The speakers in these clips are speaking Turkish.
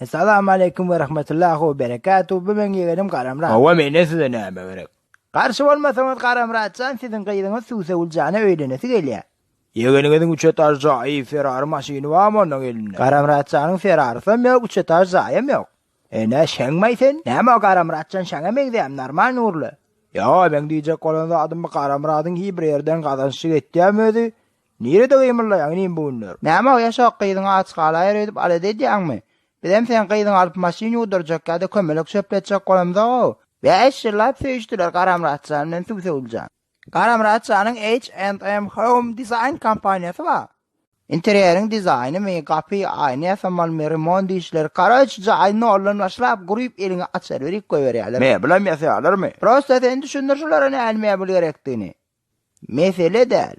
Assalamu alaykum wa rahmatullahi wa barakatuh. Bu men yegenim karamra. Ova mene size näme berek? Garşy bolmasaňyz karamra atsan siziň gyýdyňyz suwse uljany öýlenesi gelýär. Yegeniniň üç etaj zaýy Ferrari maşyny bar mondan gelinde. Karamra atsanyň Ferrarysy ýok üç etaj zaýym ýok. Ene şeňmeýsen, näme karamra atsan şeňe meňdem normal nurly. Ya ben diýjek bolanda adamı karamradyň hiçbir ýerden gadanşy getdi Nire de gymyrlaýan näme bu Näme ýaşak gyýdyň aç galayr edip ala dedi ýanmy? Bizem sen gyýdyň alyp maşyn ýuwdurjak ýa-da kömelek söpletjek golamda. Ve eşşirlap söýüşdiler Garamratsa, men tüwse uljan. Garamratsa'nın H&M Home Design kampanyası var. Interierin dizaynı me gapi aynı yasamal me remondi işler karaçca aynı olanlaşlap grup elini açar verip koyveryalar. Me bilam yasayalar me. Prosta sen düşündürşülerini elmeye bilgerektiğini. Mesele del.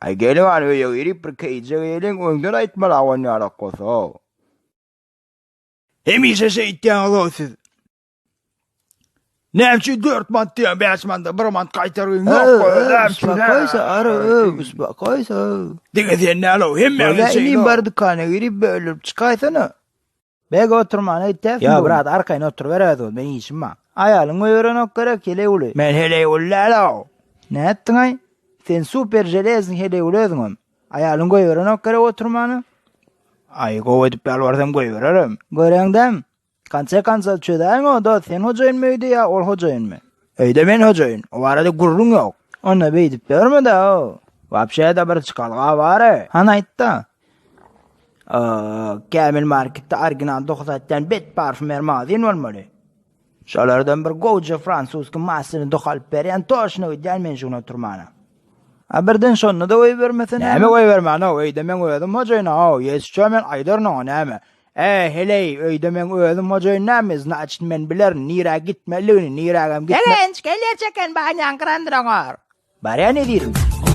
Ay gelip an öyle bir keyce gelin öngden aytmalı avan yarak. Siz. Nemçi dört madde beş madde bir mad kaytarın yok koy. Nemçi Koysa arı, usba koysa. Dike sen ne alo hem Böyle ben şey ineyim no. bari dükkana girip böyle çıkaysana. Bek oturmana ittef Ya brat arkayına otur ver ben işim var. Ayalın öğren o gerek hele ulu. Men hele ullalo. Ne ettin ay? Sen super jelezin hele uluyordun. Ayalın koy öğren o gerek oturmanı. Ay go edip bel varsam koy veririm. Görendem. Kança kança çöden o da sen hocayın mıydı ya ol hocayın mı? Öyde ben hocayın. O arada gururun yok. Ona beydip görme de o. Vapşaya da bir çıkalga var. Han aytta. Kamil markette arginan dokuzattan bet parfümer mazin olmalı. Şalardan bir goca Fransuz ki masını dokal periyan toşna ödelmen şuna oturmana. Haberden sonra da oy vermesin. Näme koy verme ana öyde men öýdüm hocayna o yesçe men aýdar no näme. E hele öyde men öýdüm hocayna näme naçt men biler nira gitmeli nira gam gitme. Gelenç gelir çeken banyan krandırangar. Bari ne diyorum?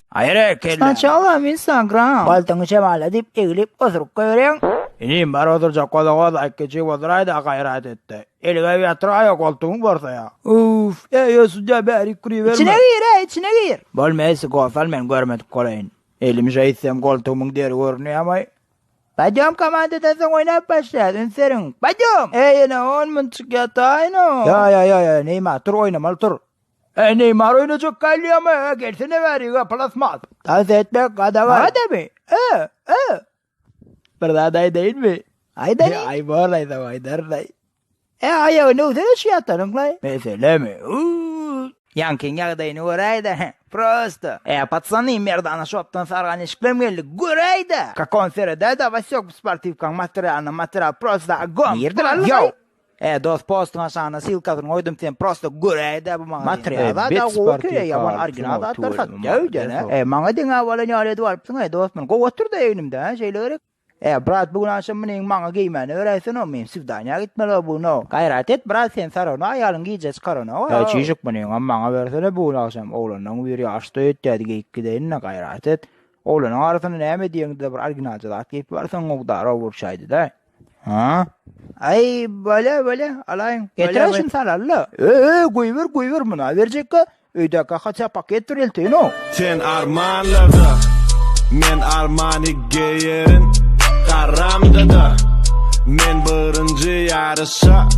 Hayır kelle. Saçalım Instagram. Baltanı şemal edip eğilip oturup koyuyorsun. İnim bar oturacak koda koda keçi oturaydı gayret etti. Eline bir yatıraya koltuğun varsa ya. Uf, ya yosunca bari kuru verme. İçine gir ha, içine gir. Bolmeysi gofal men görmedik kolayın. Elim şey etsem koltuğumun deri görünüyor ama. Bacım komandada sen oynayıp başladın senin. Bacım. E yine on mun çıkıyatayno. Ya ya ya ya Neymar dur oynamalı dur. E Neymar oynayacak kalli ama ya. Gelsene ver ya plasma. Dans etmek kadar var. Hadi mi? E e. Bir daha day değil mi? Ay da ne? Ay bu arayda vaydar day. E ayağını uzun şey atarım lan. Mesele mi? Uuu. Yankin yağdayını orayda. Просто. E пацаны мердана шоптан сарган ишклем geldi. Гурайда. Как он середа да васек спортивкан материально материал просто огонь. Nerede Йоу. E dost postun aşağına silkasını koydum sen prosto gureyde bu mana. Materialda E, da bit o sportif kire yaman kart, arginal da tuvalet, atar sat. tuvalet, Yövde ne? tuvalet. E mana dinga wala ne ale duvarpsın e dostum. Go otur da elimde ha şeyleri. E brat bugün akşam mı maňa giymeni öreýsin o men sivdanya gitmeli bu no. Gayrat et brat sen sarona ayalın giýje çykarona. Ya çyşyk mı maňa amma bersene bu akşam oğlandan bir ýaşda ötdi geyik gideýin gayrat et. Oğlan arasını näme diýende bir original zat geyip barsan ogdara vurşaýdy da. Ha? Ay böyle böyle alayım. Getireşin sararlı. Ee guyver guyver mına verecek ka. Öyde ka paket türelti no. Sen armanlarda. Men armani geyerin. Karamda da. Men birinci yarışa